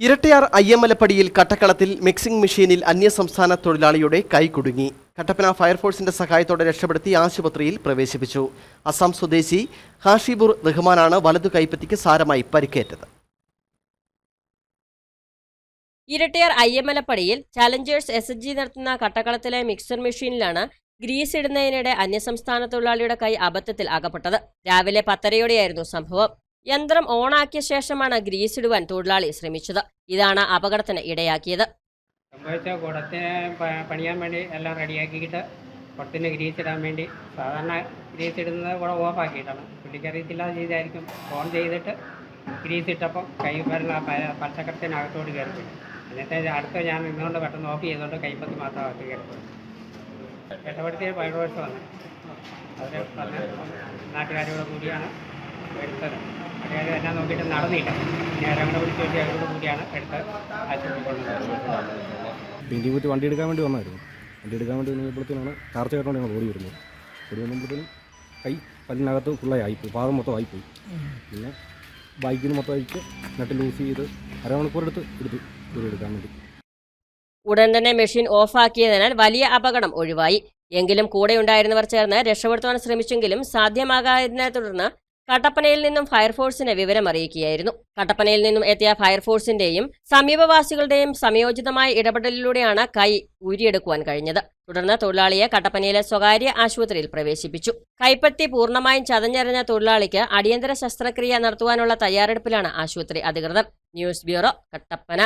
Irattayar അയ്യമലപ്പടിയിൽ കട്ടക്കളത്തിൽ mixing മെഷീനിൽ അന്യസംസ്ഥാന തൊഴിലാളിയുടെ കൈ കുടുങ്ങി. കട്ടപ്പന ഫയർഫോഴ്സിന്റെ സഹായത്തോടെ രക്ഷപ്പെടുത്തി ആശുപത്രിയിൽ പ്രവേശിപ്പിച്ചു. അസം സ്വദേശി ഹാഷിബുർ റഹ്മാനാണ് വലതു കൈപ്പത്തിക്ക് സാരമായി പരിക്കേറ്റത്. ഇരട്ടയാർ അയ്യമലപ്പടിയിൽ ചാലഞ്ചേഴ്സ് എസ് എച്ച് ജി നടത്തുന്ന കട്ടക്കളത്തിലെ മിക്സർ മെഷീനിലാണ് ഗ്രീസ് ഇടുന്നതിനിടെ അന്യസംസ്ഥാന തൊഴിലാളിയുടെ കൈ അബദ്ധത്തിൽ അകപ്പെട്ടത്. രാവിലെ പത്തരയോടെയായിരുന്നു സംഭവം. യന്ത്രം ഓണാക്കിയ ശേഷമാണ് ഗ്രീസ് ഇടുവാൻ തൊഴിലാളി ശ്രമിച്ചത്. ഇതാണ് അപകടത്തിന് ഇടയാക്കിയത്. സംഭവിച്ച കുടത്തിന് പണിയാൻ വേണ്ടി എല്ലാം റെഡിയാക്കിയിട്ട് കുടത്തിന് ഗ്രീസ് ഇടാൻ വേണ്ടി സാധാരണ ഗ്രീസ് ഇടുന്നത് കൂടെ ഓഫാക്കിയിട്ടാണ് പുള്ളിക്ക് അറിയത്തില്ലാതെ ചെയ്തായിരിക്കും ഫോൺ ചെയ്തിട്ട് ഗ്രീസ് ഇട്ടപ്പം കൈ വരുന്ന പച്ചക്കടത്തിനകത്തോട് കയറി എന്നിട്ട് അടുത്ത ഞാൻ നിന്നുകൊണ്ട് പെട്ടെന്ന് ഓഫ് ചെയ്തുകൊണ്ട് കൈപ്പത്തി മാത്രം അകത്ത് കയറിപ്പോയി. ഇടപെടുത്തിയ ഫയർവേഴ്സ് വന്നു പറഞ്ഞ നാട്ടുകാരോട് കൂടിയാണ് എടുത്തത്. എന്നെ നോക്കിയിട്ട് നടന്നില്ല. പിന്നെ അവരങ്ങനെ വിളിച്ചു നോക്കി അവരോട് കൂടിയാണ് എടുത്ത് ആശുപത്രി കൊണ്ടുവന്നത് കുത്തി വണ്ടി എടുക്കാൻ വേണ്ടി വന്നായിരുന്നു. വണ്ടി എടുക്കാൻ വേണ്ടി വന്നപ്പോഴത്തേനാണ് ചാർജ് കേട്ടോണ്ട് ഞങ്ങൾ ഓടി വരുന്നത്. ഓടി വന്നപ്പോഴത്തേനും കൈ പല്ലിനകത്ത് ഫുള്ളായി ആയിപ്പോയി പാദം മൊത്തം ആയിപ്പോയി. പിന്നെ ബൈക്കിന് മൊത്തം അഴിച്ച് നട്ട് ലൂസ് ചെയ്ത് അരമണിക്കൂർ എടുത്ത്. എടുത്തു ദൂരം എടുക്കാൻ വേണ്ടി. ഉടൻ തന്നെ മെഷീൻ ഓഫാക്കിയതിനാൽ വലിയ അപകടം ഒഴിവായി. എങ്കിലും കൂടെയുണ്ടായിരുന്നവർ ചേർന്ന് രക്ഷപ്പെടുത്തുവാൻ ശ്രമിച്ചെങ്കിലും സാധ്യമാകാതിനെ തുടർന്ന് കട്ടപ്പനയിൽ നിന്നും ഫയർഫോഴ്സിനെ വിവരം അറിയിക്കുകയായിരുന്നു കട്ടപ്പനയിൽ നിന്നും എത്തിയ ഫയർഫോഴ്സിന്റെയും സമീപവാസികളുടെയും സംയോജിതമായ ഇടപെടലിലൂടെയാണ് കൈ ഊരിയെടുക്കുവാൻ കഴിഞ്ഞത്. തുടർന്ന് തൊഴിലാളിയെ കട്ടപ്പനയിലെ സ്വകാര്യ ആശുപത്രിയിൽ പ്രവേശിപ്പിച്ചു. കൈപ്പത്തി പൂർണമായും ചതഞ്ഞെറിഞ്ഞ തൊഴിലാളിക്ക് അടിയന്തര ശസ്ത്രക്രിയ നടത്തുവാനുള്ള തയ്യാറെടുപ്പിലാണ് ആശുപത്രി അധികൃതർ. News bureau Kattappana.